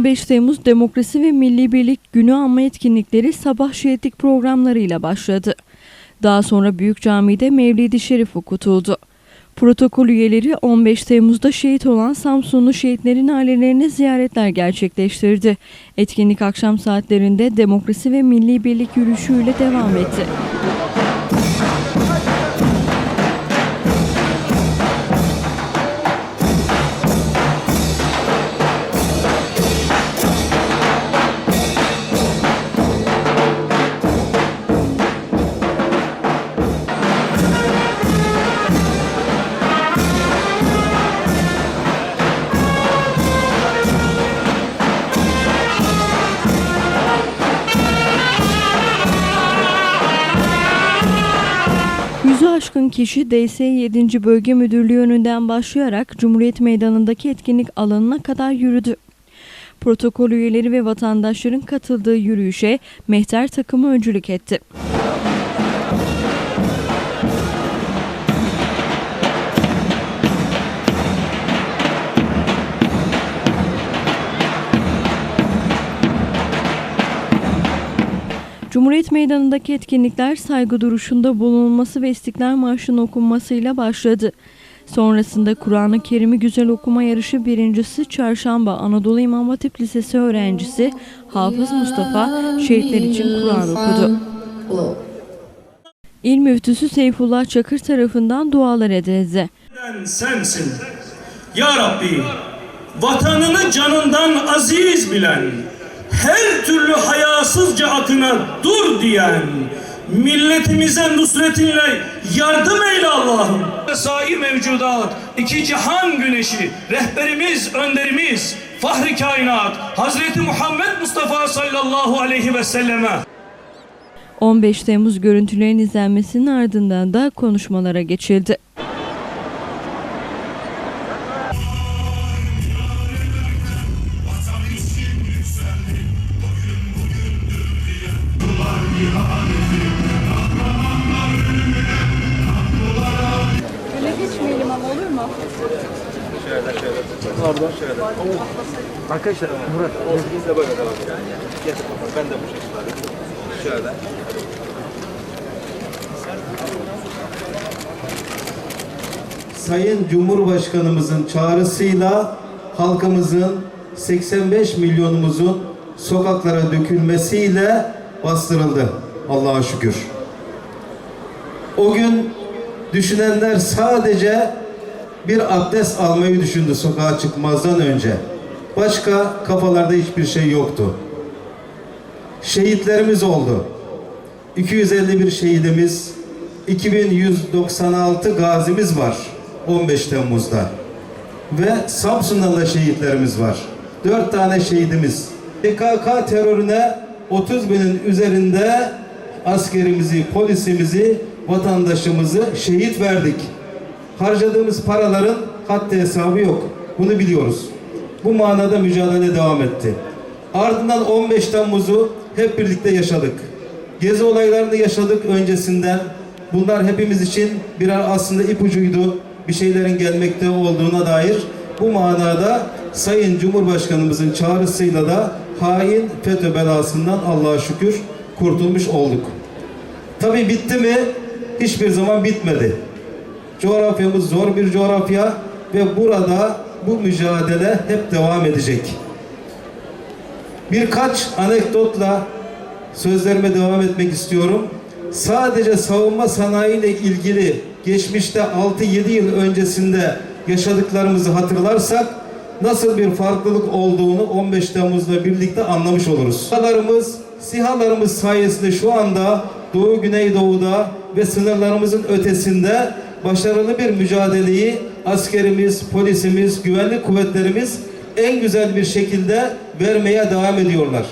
15 Temmuz Demokrasi ve Milli Birlik Günü anma etkinlikleri sabah şehitlik programlarıyla başladı. Daha sonra Büyük Cami'de Mevlid-i Şerif okutuldu. Protokol üyeleri 15 Temmuz'da şehit olan Samsunlu şehitlerin ailelerine ziyaretler gerçekleştirdi. Etkinlik akşam saatlerinde Demokrasi ve Milli Birlik yürüyüşüyle devam etti. Yüzü aşkın kişi DS 7. Bölge Müdürlüğü önünden başlayarak Cumhuriyet Meydanı'ndaki etkinlik alanına kadar yürüdü. Protokol üyeleri ve vatandaşların katıldığı yürüyüşe mehter takımı öncülük etti. Cumhuriyet Meydanı'ndaki etkinlikler saygı duruşunda bulunulması ve İstiklal Marşı'nın okunmasıyla başladı. Sonrasında Kur'an-ı Kerim'i güzel okuma yarışı birincisi Çarşamba Anadolu İmam Hatip Lisesi öğrencisi Hafız Mustafa şehitler için Kur'an okudu. İl müftüsü Seyfullah Çakır tarafından dualar edildi. Sen sensin. Ya Rabbi, vatanını canından aziz bilen, her türlü hayasızca akına dur diyen, milletimize nusretinle yardım eyle Allah'ım. Sair mevcudat, iki cihan güneşi, rehberimiz, önderimiz, fahri kainat, Hazreti Muhammed Mustafa sallallahu aleyhi ve selleme 15 Temmuz görüntülerin izlenmesinin ardından da konuşmalara geçildi. Arkadaşlar Murat Biz de böyle devam edelim. Gel ben de bu şekilde. Şöyle. Sayın Cumhurbaşkanımızın çağrısıyla halkımızın 85 milyonumuzun sokaklara dökülmesiyle bastırıldı. Allah'a şükür. O gün düşünenler sadece bir abdest almayı düşündü sokağa çıkmazdan önce. Başka kafalarda hiçbir şey yoktu. Şehitlerimiz oldu. 251 şehidimiz, 2196 gazimiz var 15 Temmuz'da. Ve Samsun'dan da şehitlerimiz var. 4 tane şehidimiz. PKK terörüne 30 binin üzerinde askerimizi, polisimizi, vatandaşımızı şehit verdik. Harcadığımız paraların haddi hesabı yok. Bunu biliyoruz. Bu manada mücadele devam etti. Ardından 15 Temmuz'u hep birlikte yaşadık. Gezi olaylarını yaşadık öncesinden. Bunlar hepimiz için birer aslında ipucuydu. Bir şeylerin gelmekte olduğuna dair. Bu manada Sayın Cumhurbaşkanımızın çağrısıyla da hain FETÖ belasından Allah'a şükür kurtulmuş olduk. Tabii bitti mi? Hiçbir zaman bitmedi. Coğrafyamız zor bir coğrafya ve burada bu mücadele hep devam edecek. Birkaç anekdotla sözlerime devam etmek istiyorum. Sadece savunma sanayi ile ilgili geçmişte 6-7 yıl öncesinde yaşadıklarımızı hatırlarsak nasıl bir farklılık olduğunu 15 Temmuz'la birlikte anlamış oluruz. SİHA'larımız, SİHA'larımız sayesinde şu anda Doğu Güneydoğu'da ve sınırlarımızın ötesinde başarılı bir mücadeleyi askerimiz, polisimiz, güvenlik kuvvetlerimiz en güzel bir şekilde vermeye devam ediyorlar.